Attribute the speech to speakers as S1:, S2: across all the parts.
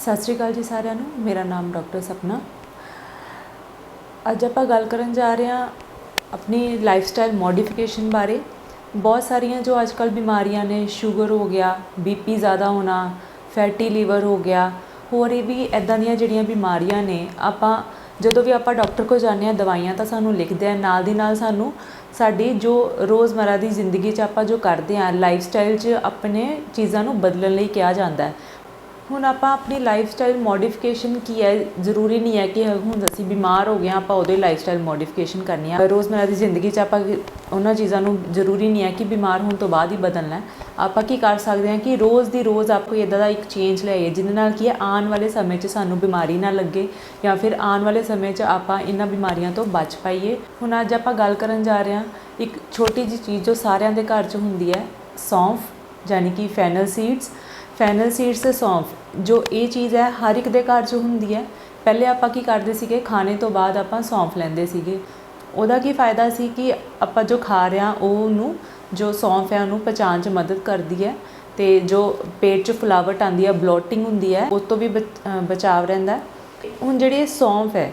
S1: ਸਤਿ ਸ਼੍ਰੀ ਅਕਾਲ ਜੀ ਸਾਰਿਆਂ ਨੂੰ, ਮੇਰਾ ਨਾਮ ਡਾਕਟਰ ਸਪਨਾ। ਅੱਜ ਆਪਾਂ ਗੱਲ ਕਰਨ ਜਾ ਰਹੇ ਹਾਂ ਆਪਣੀ ਲਾਈਫ ਸਟਾਈਲ ਮੋਡੀਫਿਕੇਸ਼ਨ ਬਾਰੇ। ਬਹੁਤ ਸਾਰੀਆਂ ਜੋ ਅੱਜ ਕੱਲ੍ਹ ਬਿਮਾਰੀਆਂ ਨੇ ਸ਼ੂਗਰ ਹੋ ਗਿਆ ਬੀਪੀ ਜ਼ਿਆਦਾ ਹੋਣਾ ਫੈਟੀ ਲੀਵਰ ਹੋ ਗਿਆ, ਹੋਰ ਇਹ ਵੀ ਐਦਾਂ ਦੀਆਂ ਜਿਹੜੀਆਂ ਬਿਮਾਰੀਆਂ ਨੇ, ਆਪਾਂ ਜਦੋਂ ਵੀ ਆਪਾਂ ਡਾਕਟਰ ਕੋਲ ਜਾਂਦੇ ਹਾਂ ਦਵਾਈਆਂ ਤਾਂ ਸਾਨੂੰ ਲਿਖਦੇ ਆ, ਨਾਲ ਦੀ ਨਾਲ ਸਾਨੂੰ ਸਾਡੀ ਜੋ ਰੋਜ਼ਮਰਾ ਦੀ ਜ਼ਿੰਦਗੀ 'ਚ ਆਪਾਂ ਜੋ ਕਰਦੇ ਹਾਂ ਲਾਈਫਸਟਾਈਲ 'ਚ ਆਪਣੇ ਚੀਜ਼ਾਂ ਨੂੰ ਬਦਲਣ ਲਈ ਕਿਹਾ ਜਾਂਦਾ ਹੈ। ਹੁਣ ਆਪਾਂ ਆਪਣੀ ਲਾਈਫ ਸਟਾਈਲ ਮੋਡੀਫਿਕੇਸ਼ਨ ਕੀ ਹੈ? ਜ਼ਰੂਰੀ ਨਹੀਂ ਹੈ ਕਿ ਹੁਣ ਅਸੀਂ ਬਿਮਾਰ ਹੋ ਗਏ ਹਾਂ, ਆਪਾਂ ਉਹਦੇ ਲਾਈਫ ਸਟਾਈਲ ਮੋਡੀਫਿਕੇਸ਼ਨ ਕਰਨੀ ਆ। ਰੋਜ਼ਮਰਾ ਦੀ ਜ਼ਿੰਦਗੀ 'ਚ ਆਪਾਂ ਉਹਨਾਂ ਚੀਜ਼ਾਂ ਨੂੰ ਜ਼ਰੂਰੀ ਨਹੀਂ ਹੈ ਕਿ ਬਿਮਾਰ ਹੋਣ ਤੋਂ ਬਾਅਦ ਹੀ ਬਦਲਣਾ ਆਪਾਂ ਕੀ ਕਰ ਸਕਦੇ ਹਾਂ ਕਿ ਰੋਜ਼ ਦੀ ਰੋਜ਼ ਆਪ ਕੋਈ ਇਦਾਂ ਦਾ ਇੱਕ ਚੇਂਜ ਲਿਆਈਏ ਜਿਹਦੇ ਨਾਲ ਕੀ ਹੈ? ਆਉਣ ਵਾਲੇ ਸਮੇਂ 'ਚ ਸਾਨੂੰ ਬਿਮਾਰੀ ਨਾ ਲੱਗੇ ਜਾਂ ਫਿਰ ਆਉਣ ਵਾਲੇ ਸਮੇਂ 'ਚ ਆਪਾਂ ਇਹਨਾਂ ਬਿਮਾਰੀਆਂ ਤੋਂ ਬਚ ਪਾਈਏ। ਹੁਣ ਅੱਜ ਆਪਾਂ ਗੱਲ ਕਰਨ ਜਾ ਰਹੇ ਹਾਂ, ਇੱਕ ਛੋਟੀ ਜਿਹੀ ਚੀਜ਼ ਜੋ ਸਾਰਿਆਂ ਦੇ ਘਰ 'ਚ ਹੁੰਦੀ ਹੈ, ਸੌਂਫ ਯਾਨੀ ਕਿ ਫੈਨਲ ਸੀਡਸ ਫੈਨਲ ਸੀਡਸ ਸੌਂਫ, ਜੋ ਇਹ ਚੀਜ਼ ਹੈ, ਹਰ ਇੱਕ ਦੇ ਘਰ 'ਚ ਹੁੰਦੀ ਹੈ। ਪਹਿਲੇ ਆਪਾਂ ਕੀ ਕਰਦੇ ਸੀਗੇ? ਖਾਣੇ ਤੋਂ ਬਾਅਦ ਆਪਾਂ ਸੌਂਫ ਲੈਂਦੇ ਸੀਗੇ। ਉਹਦਾ ਕੀ ਫਾਇਦਾ ਸੀ ਕਿ ਆਪਾਂ ਜੋ ਖਾ ਰਹੇ ਹਾਂ, ਉਹਨੂੰ ਜੋ ਸੌਂਫ ਹੈ, ਉਹਨੂੰ ਪਚਾਉਣ 'ਚ ਮਦਦ ਕਰਦੀ ਹੈ ਤੇ ਜੋ ਪੇਟ 'ਚ ਫੁਲਾਵਟ ਆਉਂਦੀ ਹੈ, ਬਲੋਟਿੰਗ ਹੁੰਦੀ ਹੈ ਉਸ ਤੋਂ ਵੀ ਬਚ- ਬਚਾਵ ਰਹਿੰਦਾ ਹੈ। ਹੁਣ ਜਿਹੜੀ ਇਹ ਸੌਂਫ ਹੈ,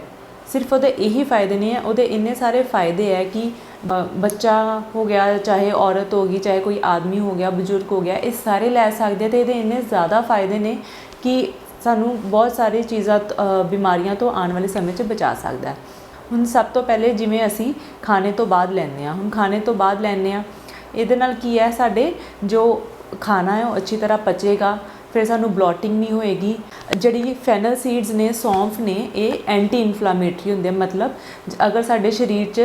S1: ਸਿਰਫ ਉਹਦੇ ਇਹੀ ਫਾਇਦੇ ਨਹੀਂ ਹੈ ਉਹਦੇ ਇੰਨੇ ਸਾਰੇ ਫਾਇਦੇ ਹੈ ਕਿ ਬੱਚਾ ਹੋ ਗਿਆ, ਚਾਹੇ ਔਰਤ ਹੋ ਗਈ, ਚਾਹੇ ਕੋਈ ਆਦਮੀ ਹੋ ਗਿਆ, ਬਜ਼ੁਰਗ ਹੋ ਗਿਆ, ਇਹ ਸਾਰੇ ਲੈ ਸਕਦੇ ਆ ਤੇ ਇਹਦੇ ਇੰਨੇ ਜ਼ਿਆਦਾ ਫਾਇਦੇ ਨੇ ਕਿ ਸਾਨੂੰ ਬਹੁਤ ਸਾਰੇ ਚੀਜ਼ਾਂ ਬਿਮਾਰੀਆਂ ਤੋਂ ਆਉਣ ਵਾਲੇ ਸਮੇਂ 'ਚ ਬਚਾ ਸਕਦਾ ਹੈ। ਹੁਣ ਸਭ ਤੋਂ ਪਹਿਲੇ ਜਿਵੇਂ ਅਸੀਂ ਖਾਣੇ ਤੋਂ ਬਾਅਦ ਲੈਂਦੇ ਹਾਂ। ਹੁਣ ਖਾਣੇ ਤੋਂ ਬਾਅਦ ਲੈਂਦੇ ਹਾਂ। ਇਹਦੇ ਨਾਲ ਕੀ ਹੈ, ਸਾਡੇ ਜੋ ਖਾਣਾ ਹੈ, ਉਹ ਅੱਛੀ ਤਰ੍ਹਾਂ ਪਚੇਗਾ। ਫਿਰ ਸਾਨੂੰ ਬਲੋਟਿੰਗ ਨਹੀਂ ਹੋਏਗੀ। ਜਿਹੜੀ ਫੈਨਲ ਸੀਡਸ ਨੇ, ਸੌਂਫ ਨੇ, ਇਹ ਐਂਟੀ ਇਨਫਲਾਮੇਟਰੀ ਹੁੰਦੇ ਆ, ਮਤਲਬ ਜ- ਅਗਰ ਸਾਡੇ ਸਰੀਰ 'ਚ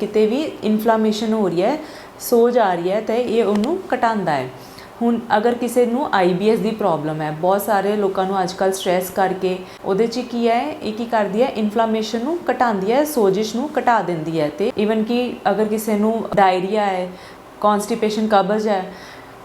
S1: ਕਿਤੇ ਵੀ ਇਨਫਲਾਮੇਸ਼ਨ ਹੋ ਰਹੀ ਹੈ ਸੋਜ ਆ ਰਹੀ ਹੈ, ਤਾਂ ਇਹ ਉਹਨੂੰ ਘਟਾਉਂਦਾ ਹੈ। ਹੁਣ ਅਗਰ ਕਿਸੇ ਨੂੰ ਆਈਬੀਐਸ ਦੀ ਪ੍ਰੋਬਲਮ ਹੈ, ਬਹੁਤ ਸਾਰੇ ਲੋਕਾਂ ਨੂੰ ਅੱਜਕੱਲ ਸਟ੍ਰੈਸ ਕਰਕੇ, ਉਹਦੇ 'ਚ ਕੀ ਹੈ, ਇਹ ਕੀ ਕਰਦੀ ਹੈ ਇਨਫਲਾਮੇਸ਼ਨ ਨੂੰ ਘਟਾਉਂਦੀ ਹੈ, ਸੋਜਿਸ਼ ਨੂੰ ਘਟਾ ਦਿੰਦੀ ਹੈ। ਤੇ ਇਵਨ ਕਿ ਅਗਰ ਕਿਸੇ ਨੂੰ ਡਾਇਰੀਆ ਹੈ ਕਨਸਟੀਪੇਸ਼ਨ ਕਬਜ਼ ਹੈ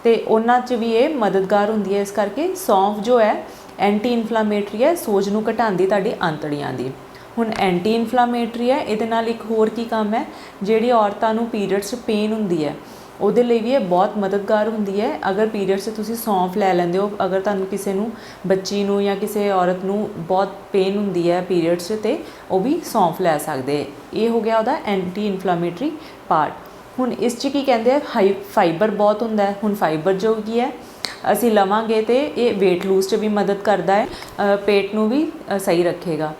S1: ਤੇ ਉਹਨਾਂ 'ਚ ਵੀ ਇਹ ਮਦਦਗਾਰ ਹੁੰਦੀ ਹੈ। ਇਸ ਕਰਕੇ ਸੌਂਫ ਜੋ ਹੈ ਐਂਟੀ ਇਨਫਲਾਮੇਟਰੀ ਹੈ, ਸੋਜ ਨੂੰ ਘਟਾਉਂਦੀ ਤੁਹਾਡੀ ਆਂਤੜੀਆਂ ਦੀ। ਹੁਣ ਐਂਟੀ ਇਨਫਲਾਮੇਟਰੀ ਹੈ, ਇਹਦੇ ਨਾਲ ਇੱਕ ਹੋਰ ਕੀ ਕੰਮ ਹੈ, ਜਿਹੜੀ ਔਰਤਾਂ ਨੂੰ ਪੀਰੀਅਡਸ 'ਚ ਪੇਨ ਹੁੰਦੀ ਹੈ, ਉਹਦੇ ਲਈ ਵੀ ਇਹ ਬਹੁਤ ਮਦਦਗਾਰ ਹੁੰਦੀ ਹੈ। ਅਗਰ ਪੀਰੀਅਡਸ 'ਚ ਤੁਸੀਂ ਸੌਂਫ ਲੈ ਲੈਂਦੇ ਹੋ, ਅਗਰ ਤੁਹਾਨੂੰ ਕਿਸੇ ਨੂੰ, ਬੱਚੀ ਨੂੰ ਜਾਂ ਕਿਸੇ ਔਰਤ ਨੂੰ ਬਹੁਤ ਪੇਨ ਹੁੰਦੀ ਹੈ ਪੀਰੀਅਡਸ 'ਚ, ਤੇ ਉਹ ਵੀ ਸੌਂਫ ਲੈ ਸਕਦੇ। ਇਹ ਹੋ ਗਿਆ ਉਹਦਾ ਐਂਟੀ ਇਨਫਲਾਮੇਟਰੀ ਪਾਰਟ ਹੁਣ ਇਸ 'ਚ ਕੀ ਕਹਿੰਦੇ ਆ? ਹਾਈ ਫਾਈਬਰ ਬਹੁਤ ਹੁੰਦਾ ਹੈ। ਹੁਣ ਫਾਈਬਰ ਜੋ ਕੀ ਹੈ ਅਸੀਂ ਲਵਾਂਗੇ ਤੇ ਇਹ weight lose 'ਚ ਵੀ ਮਦਦ ਕਰਦਾ ਹੈ। ਪੇਟ ਨੂੰ ਵੀ ਸਹੀ ਰੱਖੇਗਾ।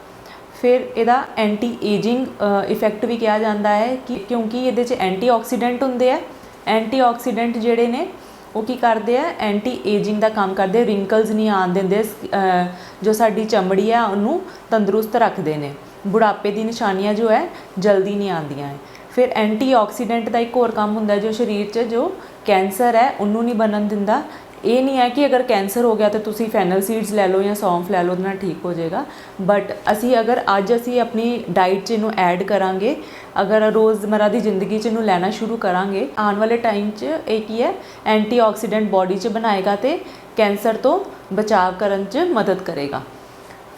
S1: ਫਿਰ ਇਹਦਾ ਐਂਟੀ ਏਜਿੰਗ ਇਫੈਕਟ ਵੀ ਕਿਹਾ ਜਾਂਦਾ ਹੈ ਕਿ ਕਿਉਂਕਿ ਇਹਦੇ 'ਚ ਐਂਟੀਆਕਸੀਡੈਂਟ ਹੁੰਦੇ ਆ। ਐਂਟੀਆਕਸੀਡੈਂਟ ਜਿਹੜੇ ਨੇ ਉਹ ਕੀ ਕਰਦੇ ਆ? ਐਂਟੀ ਏਜਿੰਗ ਦਾ ਕੰਮ ਕਰਦੇ ਰਿੰਕਲਸ ਨਹੀਂ ਆਉਣ ਦਿੰਦੇ ਅ, ਜੋ ਸਾਡੀ ਚਮੜੀ ਆ ਉਹਨੂੰ ਤੰਦਰੁਸਤ ਰੱਖਦੇ ਨੇ। ਬੁਢਾਪੇ ਦੀ ਨਿਸ਼ਾਨੀਆਂ ਜੋ ਹੈ ਜਲਦੀ ਨਹੀਂ ਆਉਂਦੀਆਂ। ਫਿਰ ਐਂਟੀਆਕਸੀਡੈਂਟ ਦਾ ਇੱਕ ਹੋਰ ਕੰਮ ਹੁੰਦਾ ਜੋ ਸਰੀਰ 'ਚ ਜੋ ਕੈਂਸਰ ਹੈ, ਉਹਨੂੰ ਨਹੀਂ ਬਣਨ ਦਿੰਦਾ। ਇਹ ਨਹੀਂ ਹੈ ਕਿ ਅਗਰ ਕੈਂਸਰ ਹੋ ਗਿਆ ਤਾਂ ਤੁਸੀਂ ਫੈਨਲ ਸੀਡਸ ਲੈ ਲਓ ਜਾਂ ਸੌਂਫ ਲੈ ਲਓ, ਉਹਦੇ ਨਾਲ ਠੀਕ ਹੋ ਜਾਏਗਾ। ਬਟ ਅਸੀਂ ਅਗਰ ਅੱਜ ਅਸੀਂ ਆਪਣੀ ਡਾਈਟ 'ਚ ਇਹਨੂੰ ਐਡ ਕਰਾਂਗੇ, ਅਗਰ ਰੋਜ਼ਮਰਾ ਦੀ ਜ਼ਿੰਦਗੀ 'ਚ ਇਹਨੂੰ ਲੈਣਾ ਸ਼ੁਰੂ ਕਰਾਂਗੇ, ਆਉਣ ਵਾਲੇ ਟਾਈਮ 'ਚ ਇਹ ਕੀ ਹੈ, ਐਂਟੀਆਕਸੀਡੈਂਟ ਬਾਡੀ 'ਚ ਬਣਾਏਗਾ ਤੇ ਕੈਂਸਰ ਤੋਂ ਬਚਾਅ ਕਰਨ 'ਚ ਮਦਦ ਕਰੇਗਾ।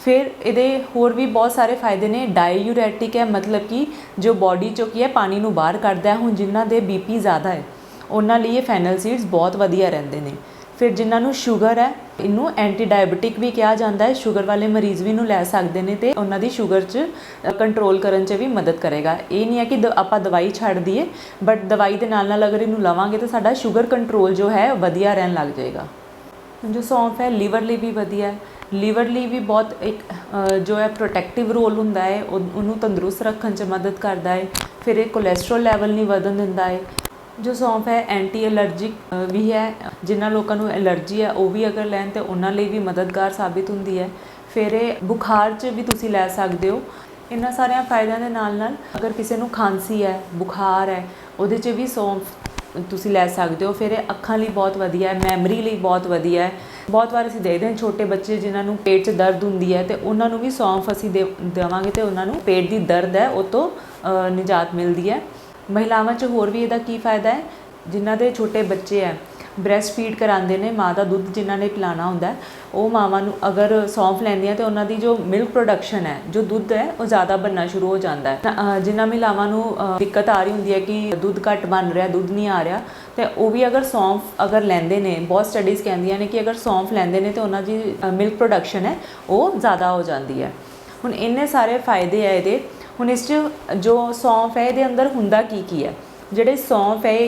S1: ਫਿਰ ਇਹਦੇ ਹੋਰ ਵੀ ਬਹੁਤ ਸਾਰੇ ਫਾਇਦੇ ਨੇ। ਡਾਇਯੂਰੈਟਿਕ ਹੈ, ਮਤਲਬ ਕਿ ਜੋ ਬਾਡੀ ਚੋਂ ਕੀ ਹੈ, ਪਾਣੀ ਨੂੰ ਬਾਹਰ ਕੱਢਦਾ ਹੈ। ਹੁਣ ਜਿਨ੍ਹਾਂ ਦੇ ਬੀਪੀ ਜ਼ਿਆਦਾ ਹੈ, ਉਹਨਾਂ ਲਈ ਇਹ ਫੈਨਲ ਸੀਡਸ ਬਹੁਤ ਵਧੀਆ ਰਹਿੰਦੇ ਨੇ। ਫਿਰ ਜਿਨ੍ਹਾਂ ਨੂੰ ਸ਼ੂਗਰ ਹੈ, ਇਹਨੂੰ ਐਂਟੀ ਡਾਇਬੀਟਿਕ ਵੀ ਕਿਹਾ ਜਾਂਦਾ ਹੈ। ਸ਼ੂਗਰ ਵਾਲੇ ਮਰੀਜ਼ ਵੀ ਇਹਨੂੰ ਲੈ ਸਕਦੇ ਨੇ ਤੇ ਉਹਨਾਂ ਦੀ ਸ਼ੂਗਰ 'ਚ ਕੰਟਰੋਲ ਕਰਨ 'ਚ ਵੀ ਮਦਦ ਕਰੇਗਾ। ਇਹ ਨਹੀਂ ਹੈ ਕਿ ਦ- ਆਪਾਂ ਦਵਾਈ ਛੱਡ ਦਈਏ ਬਟ ਦਵਾਈ ਦੇ ਨਾਲ ਨਾਲ ਅਗਰ ਇਹਨੂੰ ਲਵਾਂਗੇ ਤਾਂ ਸਾਡਾ ਸ਼ੂਗਰ ਕੰਟਰੋਲ ਜੋ ਹੈ, ਵਧੀਆ ਰਹਿਣ ਲੱਗ ਜਾਏਗਾ। ਜੋ ਸੌਂਫ ਹੈ ਲੀਵਰ ਲਈ ਵੀ ਵਧੀਆ ਹੈ। ਲੀਵਰ ਲਈ ਵੀ ਬਹੁਤ ਇੱਕ ਜੋ ਹੈ ਪ੍ਰੋਟੈਕਟਿਵ ਰੋਲ ਹੁੰਦਾ ਹੈ, ਉਹ- ਉਹਨੂੰ ਤੰਦਰੁਸਤ ਰੱਖਣ 'ਚ ਮਦਦ ਕਰਦਾ ਹੈ, ਫਿਰ ਇਹ ਕੋਲੇਸਟ੍ਰੋਲ ਲੈਵਲ ਨਹੀਂ ਵਧਣ ਦਿੰਦਾ ਹੈ। ਜੋ ਸੌਂਫ ਹੈ ਐਂਟੀ ਐਲਰਜਿਕ ਵੀ ਹੈ ਜਿਨ੍ਹਾਂ ਲੋਕਾਂ ਨੂੰ ਐਲਰਜੀ ਹੈ, ਉਹ ਵੀ ਅਗਰ ਲੈਣ ਤੇ ਉਹਨਾਂ ਲਈ ਵੀ ਮਦਦਗਾਰ ਸਾਬਿਤ ਹੁੰਦੀ ਹੈ। ਫਿਰ ਇਹ ਬੁਖਾਰ 'ਚ ਵੀ ਤੁਸੀਂ ਲੈ ਸਕਦੇ ਹੋ। ਇਹਨਾਂ ਸਾਰਿਆਂ ਫਾਇਦਿਆਂ ਦੇ ਨਾਲ ਨਾਲ ਅਗਰ ਕਿਸੇ ਨੂੰ ਖਾਂਸੀ ਹੈ, ਬੁਖਾਰ ਹੈ, ਉਹਦੇ 'ਚ ਵੀ ਸੌਂਫ ਤੁਸੀਂ ਲੈ ਸਕਦੇ ਹੋ। ਫਿਰ ਇਹ ਅੱਖਾਂ ਲਈ ਬਹੁਤ ਵਧੀਆ ਹੈ, ਮੈਮਰੀ ਲਈ ਬਹੁਤ ਵਧੀਆ ਹੈ। ਬਹੁਤ ਵਾਰ ਅਸੀਂ ਦੇਖਦੇ ਹਾਂ ਛੋਟੇ ਬੱਚੇ ਜਿਨ੍ਹਾਂ ਨੂੰ ਪੇਟ 'ਚ ਦਰਦ ਹੁੰਦੀ ਹੈ ਤੇ ਉਹਨਾਂ ਨੂੰ ਵੀ ਸੌਂਫ ਅਸੀਂ ਦੇ ਦੇਵਾਂਗੇ ਤੇ ਉਹਨਾਂ ਨੂੰ ਪੇਟ ਦੀ ਦਰਦ ਹੈ, ਉਹ ਤੋਂ ਨਿਜਾਤ ਮਿਲਦੀ ਹੈ। ਮਹਿਲਾਵਾਂ 'ਚ ਹੋਰ ਵੀ ਇਹਦਾ ਕੀ ਫਾਇਦਾ ਹੈ? ਜਿਨ੍ਹਾਂ ਦੇ ਛੋਟੇ ਬੱਚੇ ਹੈ ਬ੍ਰੈਸਟ ਫੀਡ ਕਰਾਉਂਦੇ ਨੇ, ਮਾਂ ਦਾ ਦੁੱਧ ਜਿਨ੍ਹਾਂ ਨੇ ਪਿਲਾਣਾ ਹੁੰਦਾ ਉਹ ਮਾਵਾਂ ਨੂੰ ਅਗਰ ਸੌਂਫ ਲੈਂਦੀਆਂ ਤੇ ਉਹਨਾਂ ਦੀ ਜੋ ਮਿਲਕ ਪ੍ਰੋਡਕਸ਼ਨ ਹੈ, ਜੋ ਦੁੱਧ ਹੈ, ਉਹ ਜ਼ਿਆਦਾ ਬਣਨਾ ਸ਼ੁਰੂ ਹੋ ਜਾਂਦਾ ਹੈ। ਜਿਨ੍ਹਾਂ ਮਹਿਲਾਵਾਂ ਨੂੰ ਦਿੱਕਤ ਆ ਰਹੀ ਹੁੰਦੀ ਹੈ ਕਿ ਦੁੱਧ ਘੱਟ ਬਣ ਰਿਹਾ, ਦੁੱਧ ਨਹੀਂ ਆ ਰਿਹਾ, ਤੇ ਉਹ ਵੀ ਅਗਰ ਸੌਂਫ ਅਗਰ ਲੈਂਦੇ ਨੇ, ਬਹੁਤ ਸਟੱਡੀਜ਼ ਕਹਿੰਦੀਆਂ ਨੇ ਕਿ ਅਗਰ ਸੌਂਫ ਲੈਂਦੇ ਨੇ ਤੇ ਉਹਨਾਂ ਦੀ ਮਿਲਕ ਪ੍ਰੋਡਕਸ਼ਨ ਹੈ, ਉਹ ਜ਼ਿਆਦਾ ਹੋ ਜਾਂਦੀ ਹੈ। ਹੁਣ ਇੰਨੇ ਸਾਰੇ ਫਾਇਦੇ ਆ ਇਹਦੇ। ਹੁਣ ਇਸ 'ਚ ਜੋ ਸੌਂਫ ਹੈ, ਇਹਦੇ ਅੰਦਰ ਹੁੰਦਾ ਕੀ ਕੀ ਹੈ? ਜਿਹੜੇ ਸੌਂਫ ਹੈ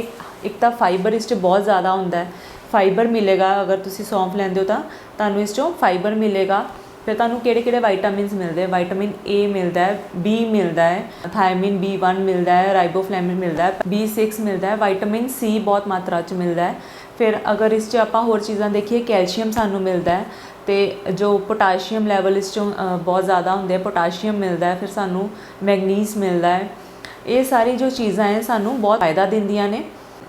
S1: ਇੱਕ ਤਾਂ ਫਾਈਬਰ ਇਸ 'ਚ ਬਹੁਤ ਜ਼ਿਆਦਾ ਹੁੰਦਾ ਹੈ। ਫਾਈਬਰ ਮਿਲੇਗਾ, ਅਗਰ ਤੁਸੀਂ ਸੌਂਫ ਲੈਂਦੇ ਹੋ ਤਾਂ, ਤੁਹਾਨੂੰ ਇਸ 'ਚੋਂ ਫਾਈਬਰ ਮਿਲੇਗਾ। ਫਿਰ ਤੁਹਾਨੂੰ ਕਿਹੜੇ ਕਿਹੜੇ ਵਿਟਾਮਿਨਸ ਮਿਲਦੇ ਆ? ਵਿਟਾਮਿਨ ਏ ਮਿਲਦਾ ਹੈ ਬੀ ਮਿਲਦਾ ਹੈ ਥਾਇਮਿਨ B1 ਮਿਲਦਾ ਹੈ ਰਾਈਬੋਫਲੈਵਿਨ ਮਿਲਦਾ ਹੈ B6 ਮਿਲਦਾ ਹੈ ਵਿਟਾਮਿਨ ਸੀ ਬਹੁਤ ਮਾਤਰਾ 'ਚ ਮਿਲਦਾ ਹੈ। ਫਿਰ ਅਗਰ ਇਸ 'ਚ ਆਪਾਂ ਹੋਰ ਚੀਜ਼ਾਂ ਦੇਖੀਏ ਕੈਲਸ਼ੀਅਮ ਸਾਨੂੰ ਮਿਲਦਾ ਹੈ। ਤੇ ਜੋ ਪੋਟਾਸ਼ੀਅਮ ਲੈਵਲ ਇਸ 'ਚੋਂ ਬਹੁਤ ਜ਼ਿਆਦਾ ਹੁੰਦੇ ਆ ਪੋਟਾਸ਼ੀਅਮ ਮਿਲਦਾ ਹੈ, ਫਿਰ ਸਾਨੂੰ ਮੈਗਨੀਜ਼ ਮਿਲਦਾ ਹੈ। ਇਹ ਸਾਰੀ ਜੋ ਚੀਜ਼ਾਂ ਹੈ, ਸਾਨੂੰ ਬਹੁਤ ਫਾਇਦਾ ਦਿੰਦੀਆਂ ਨੇ।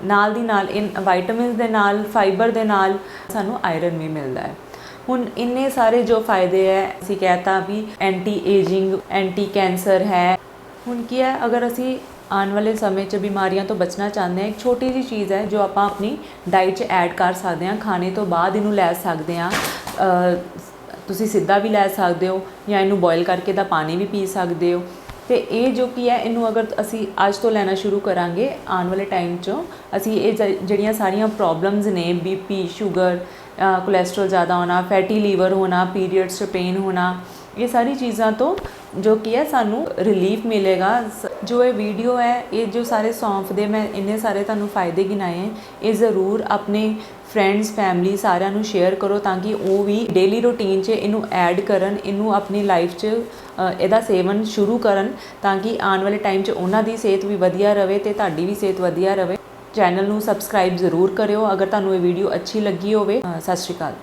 S1: ਨਾਲ ਦੀ ਨਾਲ, ਇਨ ਵਿਟਾਮਿਨਸ ਦੇ ਨਾਲ ਫਾਈਬਰ ਦੇ ਨਾਲ ਸਾਨੂੰ ਆਇਰਨ ਵੀ ਮਿਲਦਾ ਹੈ। ਹੁਣ ਇੰਨੇ ਸਾਰੇ ਜੋ ਫਾਇਦੇ ਹੈ, ਅਸੀਂ ਕਹਤਾ ਵੀ ਐਂਟੀ ਏਜਿੰਗ ਐਂਟੀ ਕੈਂਸਰ ਹੈ। ਹੁਣ ਕੀ ਹੈ, ਅਗਰ ਅਸੀਂ ਆਉਣ ਵਾਲੇ ਸਮੇਂ 'ਚ ਬਿਮਾਰੀਆਂ ਤੋਂ ਬਚਣਾ ਚਾਹੁੰਦੇ ਹਾਂ, ਇੱਕ ਛੋਟੀ ਜੀ ਚੀਜ਼ ਹੈ ਜੋ ਆਪਾਂ ਆਪਣੀ ਡਾਈਟ 'ਚ ਐਡ ਕਰ ਸਕਦੇ ਹਾਂ, ਖਾਣੇ ਤੋਂ ਬਾਅਦ ਇਹਨੂੰ ਲੈ ਸਕਦੇ ਹਾਂ ਤੁਸੀਂ ਸਿੱਧਾ ਵੀ ਲੈ ਸਕਦੇ ਹੋ ਜਾਂ ਇਹਨੂੰ ਬੋਇਲ ਕਰਕੇ ਦਾ ਪਾਣੀ ਵੀ ਪੀ ਸਕਦੇ ਹੋ। ਤੇ ਇਹ ਜੋ ਕੀ ਹੈ, ਇਹਨੂੰ ਅਗਰ ਅਸੀਂ ਅੱਜ ਤੋਂ ਲੈਣਾ ਸ਼ੁਰੂ ਕਰਾਂਗੇ, ਆਉਣ ਵਾਲੇ ਟਾਈਮ 'ਚੋਂ, ਅਸੀਂ ਇਹ ਜ- ਜਿਹੜੀਆਂ ਸਾਰੀਆਂ ਪ੍ਰੋਬਲਮਸ ਨੇ ਬੀਪੀ ਸ਼ੂਗਰ ਕੋਲੇਸਟ੍ਰੋਲ ਜ਼ਿਆਦਾ ਹੋਣਾ ਫੈਟੀ ਲੀਵਰ ਹੋਣਾ ਪੀਰੀਅਡਸ 'ਚ ਪੇਨ ਹੋਣਾ, ਇਹ ਸਾਰੀ ਚੀਜ਼ਾਂ ਤੋਂ ਜੋ ਕੀ ਹੈ, ਸਾਨੂੰ ਰਿਲੀਫ ਮਿਲੇਗਾ, ਸ- ਜੋ ਇਹ ਵੀਡੀਓ ਹੈ, ਇਹ ਜੋ ਸਾਰੇ ਸੌਂਫ ਦੇ ਮੈਂ ਇੰਨੇ ਸਾਰੇ ਤੁਹਾਨੂੰ ਫਾਇਦੇ ਗਿਣਾਏ ਹੈ, ਇਹ ਜ਼ਰੂਰ ਆਪਣੇ ਫਰੈਂਡਸ ਫੈਮਿਲੀ ਸਾਰਿਆਂ ਨੂੰ ਸ਼ੇਅਰ ਕਰੋ ਤਾਂ ਕਿ ਉਹ ਵੀ ਡੇਲੀ ਰੂਟੀਨ 'ਚ ਇਹਨੂੰ ਐਡ ਕਰਨ, ਇਹਨੂੰ ਆਪਣੀ ਲਾਈਫ 'ਚ ਇਹਦਾ ਸੇਵਨ ਸ਼ੁਰੂ ਕਰਨ ਤਾਂ ਕਿ ਆਉਣ ਵਾਲੇ ਟਾਈਮ 'ਚ ਉਹਨਾਂ ਦੀ ਸਿਹਤ ਵੀ ਵਧੀਆ ਰਵੇ ਤੇ ਤੁਹਾਡੀ ਵੀ ਸਿਹਤ ਵਧੀਆ ਰਵੇ ਚੈਨਲ ਨੂੰ ਸਬਸਕ੍ਰਾਈਬ ਜ਼ਰੂਰ ਕਰਿਓ। ਅਗਰ ਤੁਹਾਨੂੰ ਇਹ ਵੀਡੀਓ ਅੱਛੀ ਲੱਗੀ ਹੋਵੇ ਸਤਿ ਸ਼੍ਰੀ ਅਕਾਲ।